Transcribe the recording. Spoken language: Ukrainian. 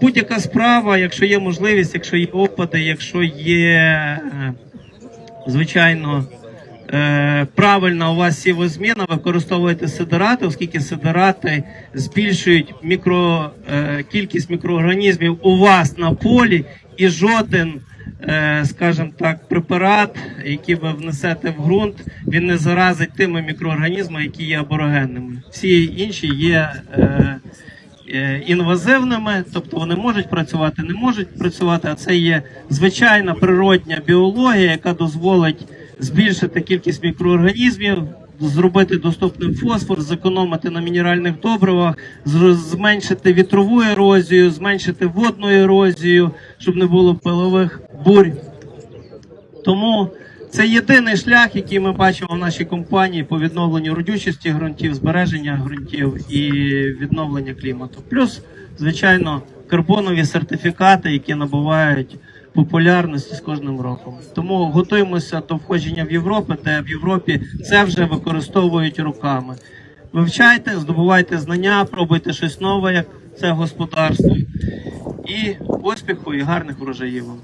Будь-яка справа, якщо є можливість, якщо є опити, якщо є, е, звичайно, е, правильна у вас сівозміна, використовуєте сидирати, оскільки сидирати збільшують мікро, е, кількість мікроорганізмів у вас на полі, і жоден, скажімо так, препарат, який ви внесете в ґрунт, він не заразить тими мікроорганізмами, які є аборогенними. Всі інші є. Е, інвазивними, тобто вони можуть працювати, не можуть працювати. А це є звичайна природня біологія, яка дозволить збільшити кількість мікроорганізмів, зробити доступним фосфор, зекономити на мінеральних добривах, зменшити вітрову ерозію, зменшити водну ерозію, щоб не було пилових бурь. Тому це єдиний шлях, який ми бачимо в нашій компанії по відновленню родючості ґрунтів, збереження ґрунтів і відновлення клімату. Плюс, звичайно, карбонові сертифікати, які набувають популярності з кожним роком. Тому готуємося до входження в Європу, де в Європі це вже використовують руками. Вивчайте, здобувайте знання, пробуйте щось нове, як це господарство. І успіху і гарних врожаїв вам.